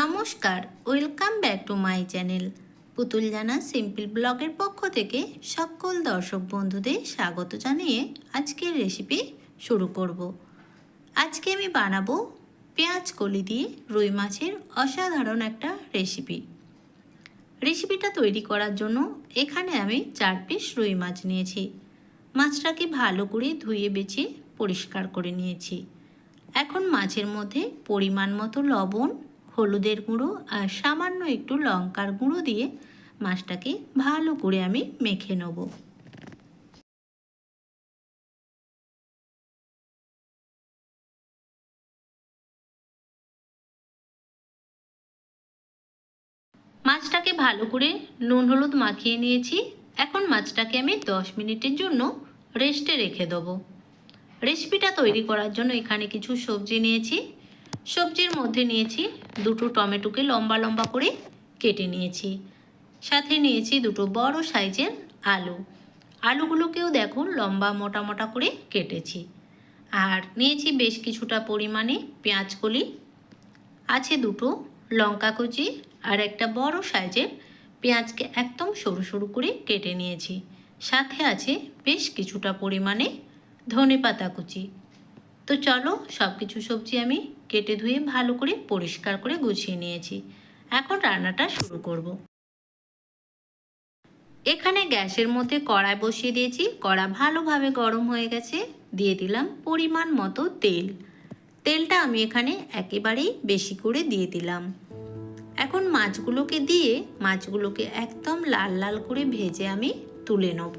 নমস্কার, welcome back to my channel. Putul Jana simple ব্লগের পক্ষ থেকে সকল দর্শক বন্ধুদের স্বাগত জানিয়ে আজকের রেসিপি শুরু করব। আজকে আমি বানাবো পেঁয়াজ কলি দিয়ে রুই মাছের অসাধারণ একটা রেসিপি রেসিপিটা তৈরি করার জন্য এখানে আমি চার পিস রুই মাছ নিয়েছি। মাছটাকে ভালো করে ধুয়ে বেছে পরিষ্কার করে নিয়েছি। এখন মাছের মধ্যে পরিমাণ মতো লবণ হলুদের গুঁড়ো আর সামান্য একটু লঙ্কার গুঁড়ো দিয়ে মাছটাকে ভালো করে আমি মেখে নেব। মাছটাকে ভালো করে নুন হলুদ মাখিয়ে নিয়েছি। এখন মাছটাকে আমি দশ মিনিটের জন্য রেস্টে রেখে দেবো। রেসিপিটা তৈরি করার জন্য এখানে কিছু সবজি নিয়েছি। সবজির মধ্যে নিয়েছি দুটো টমেটোকে লম্বা লম্বা করে কেটে নিয়েছি। সাথে নিয়েছি দুটো বড় সাইজের আলু। আলুগুলোকেও দেখুন লম্বা মোটা মোটা করে কেটেছি। আর নিয়েছি বেশ কিছুটা পরিমাণে পেঁয়াজ কলি আছে দুটো লঙ্কা কুচি আর একটা বড় সাইজের পেঁয়াজকে একদম সরু সরু করে কেটে নিয়েছি। সাথে আছে বেশ কিছুটা পরিমাণে ধনে পাতা কুচি। তো চলো সব কিছু সবজি আমি কেটে ধুয়ে ভালো করে পরিষ্কার করে গুছিয়ে নিয়েছি। এখন রান্নাটা শুরু করব। এখানে গ্যাসের মধ্যে কড়াই বসিয়ে দিয়েছি। কড়া ভালোভাবে গরম হয়ে গেছে। দিয়ে দিলাম পরিমাণ মতো তেল। তেলটা আমি এখানে একেবারেই বেশি করে দিয়ে দিলাম। এখন মাছগুলোকে দিয়ে মাছগুলোকে একদম লাল লাল করে ভেজে আমি তুলে নেব।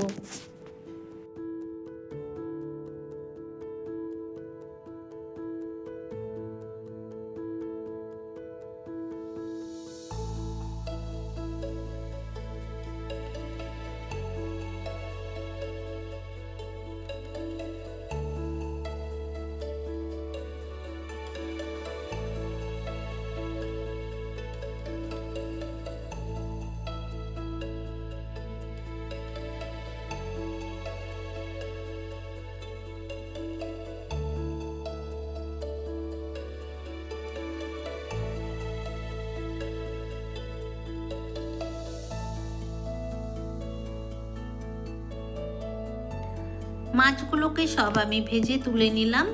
মাছগুলোকে সব আমি ভেজে তুলে নিলাম।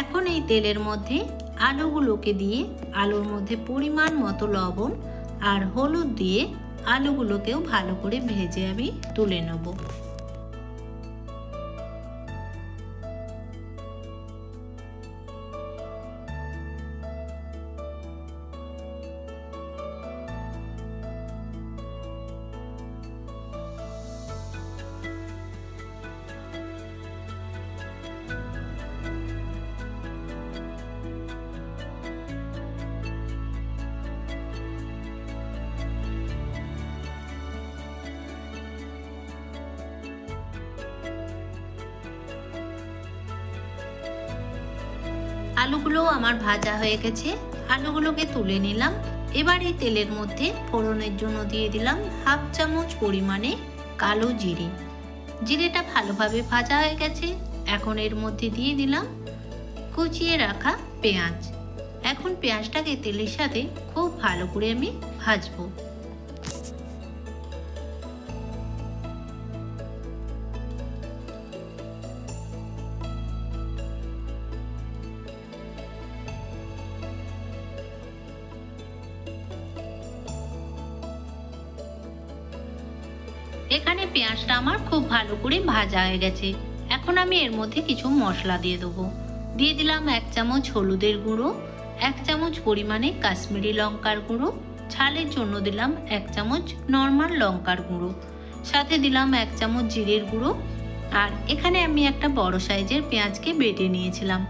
এখন এই তেলের মধ্যে আলুগুলোকে দিয়ে আলুর মধ্যে পরিমাণ মতো লবণ আর হলুদ দিয়ে আলুগুলোকেও ভালো করে ভেজে আমি তুলে নেব। আলুগুলোও আমার ভাজা হয়ে গেছে। আলুগুলোকে তুলে নিলাম। এবার এই তেলের মধ্যে ফোড়নের জন্য দিয়ে দিলাম হাফ চামচ পরিমাণে কালো জিরে। জিরেটা ভালোভাবে ভাজা হয়ে গেছে। এখন এর মধ্যে দিয়ে দিলাম কুচিয়ে রাখা পেঁয়াজ। এখন পেঁয়াজটাকে তেলের সাথে খুব ভালো করে আমি ভাজবো। এখানে পেঁয়াজটা আমার খুব ভালো করে ভাজা হয়ে গেছে। এখন আমি এর মধ্যে কিছু মশলা দিয়ে দেবো। দিয়ে দিলাম এক চামচ হলুদের গুঁড়ো, এক চামচ পরিমাণে কাশ্মীরি লঙ্কার গুঁড়ো ছালের জন্য দিলাম এক চামচ নর্মাল লঙ্কার গুঁড়ো, সাথে দিলাম এক চামচ জিরের গুঁড়ো। আর এখানে আমি একটা বড় সাইজের পেঁয়াজকে বেটে নিয়েছিলাম,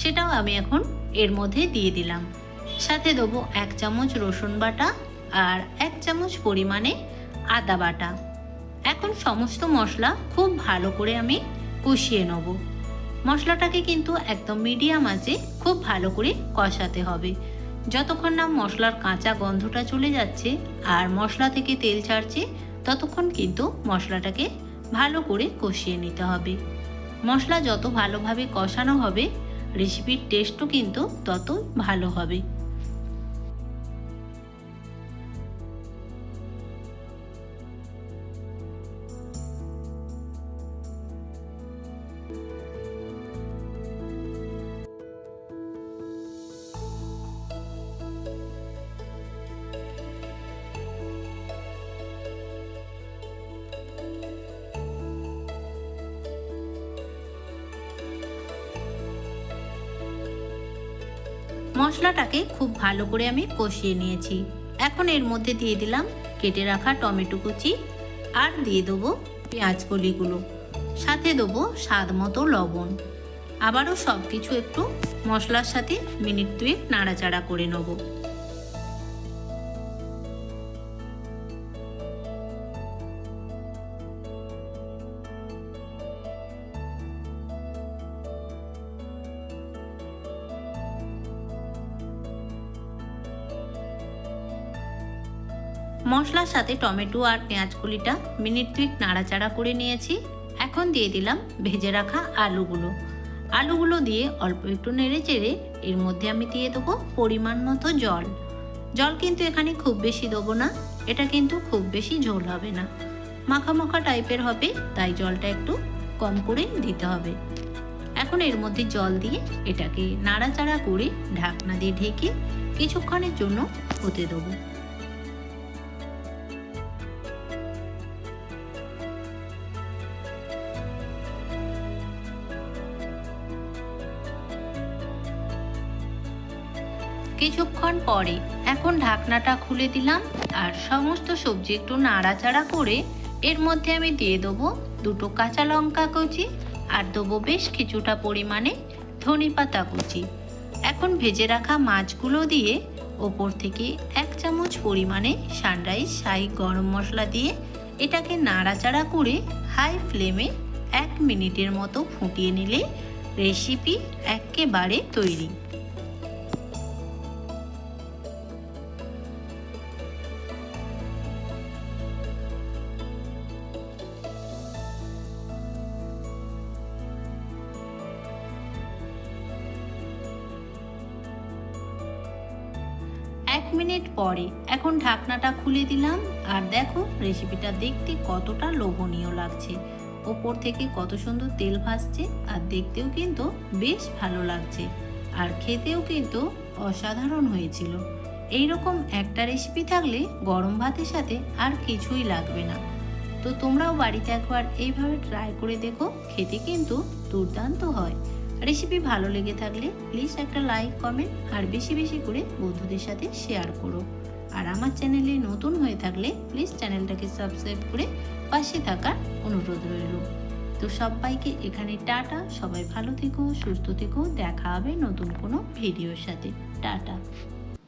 সেটাও আমি এখন এর মধ্যে দিয়ে দিলাম। সাথে দেবো এক চামচ রসুন বাটা আর এক চামচ পরিমাণে আদা বাটা। এখন সমস্ত মশলা খুব ভালো করে আমি কষিয়ে নেব। মশলাটাকে কিন্তু একদম মিডিয়াম আঁচে খুব ভালো করে কষাতে হবে। যতক্ষণ না মশলার কাঁচা গন্ধটা চলে যাচ্ছে আর মশলা থেকে তেল ছাড়ছে, ততক্ষণ কিন্তু মশলাটাকে ভালো করে কষিয়ে নিতে হবে। মশলা যত ভালোভাবে কষানো হবে রেসিপির টেস্টও কিন্তু তত ভালো হবে। মশলাটাকে খুব ভালো করে আমি কষিয়ে নিয়েছি। এখন এর মধ্যে দিয়ে দিলাম কেটে রাখা টমেটো কুচি আর দিয়ে দেবো পেঁয়াজ কলিগুলো। সাথে দেবো স্বাদ মতো লবণ। আবারও সব কিছু একটু মশলার সাথে মিনিট দুয়েক নাড়াচাড়া করে নেব। মশলার সাথে টমেটো আর পেঁয়াজ কলিটা মিনিট দুই নাড়াচাড়া করে নিয়েছি। এখন দিয়ে দিলাম ভেজে রাখা আলুগুলো। আলুগুলো দিয়ে অল্প একটু নেড়ে চেড়ে এর মধ্যে আমি দিয়ে দেবো পরিমাণ মতো জল। জল কিন্তু এখানে খুব বেশি দেবো না, এটা কিন্তু খুব বেশি ঝোল হবে না। মাখা মাখা টাইপের হবে, তাই জলটা একটু কম করে দিতে হবে। এখন এর মধ্যে জল দিয়ে এটাকে নাড়াচাড়া করে ঢাকনা দিয়ে ঢেকে কিছুক্ষণের জন্য হতে দেবো। কিছুক্ষণ পরে এখন ঢাকনাটা খুলে দিলাম আর সমস্ত সবজি একটু নাড়াচাড়া করে এর মধ্যে আমি দিয়ে দেবো দুটো কাঁচা লঙ্কা কুচি আর দেবো বেশ কিছুটা পরিমাণে ধনে পাতা কুচি। এখন ভেজে রাখা মাছগুলো দিয়ে ওপর থেকে এক চামচ পরিমাণে সানরাইজ শাহি গরম মশলা দিয়ে এটাকে নাড়াচাড়া করে হাই ফ্লেমে এক মিনিটের মতো ফুটিয়ে নিলে রেসিপি একেবারে তৈরি। এক মিনিট পরে এখন ঢাকনাটা খুলে দিলাম আর দেখো রেসিপিটা দেখতে কতটা লোভনীয় লাগছে। ওপর থেকে কত সুন্দর তেল ভাসছে আর দেখতেও কিন্তু বেশ ভালো লাগছে। আর খেতেও কিন্তু অসাধারণ হয়েছিল। এই রকম একটা রেসিপি থাকলে গরম ভাতের সাথে আর কিছুই লাগবে না। তো তোমরাও বাড়িতে একবার এইভাবে ট্রাই করে দেখো, খেতে কিন্তু দুর্দান্ত হয়। রেসিপি ভালো লেগে থাকলে প্লিজ একটা লাইক কমেন্ট আর বেশি বেশি করে বন্ধুদের সাথে শেয়ার করো। আর আমার চ্যানেলে নতুন হয়ে থাকলে প্লিজ চ্যানেলটাকে সাবস্ক্রাইব করে পাশে থাকার অনুরোধ রইল। তো সবাইকে এখানে টাটা, সবাই ভালো থেকো, সুস্থ থেকো, দেখা হবে নতুন কোনো ভিডিওর সাথে। টাটা।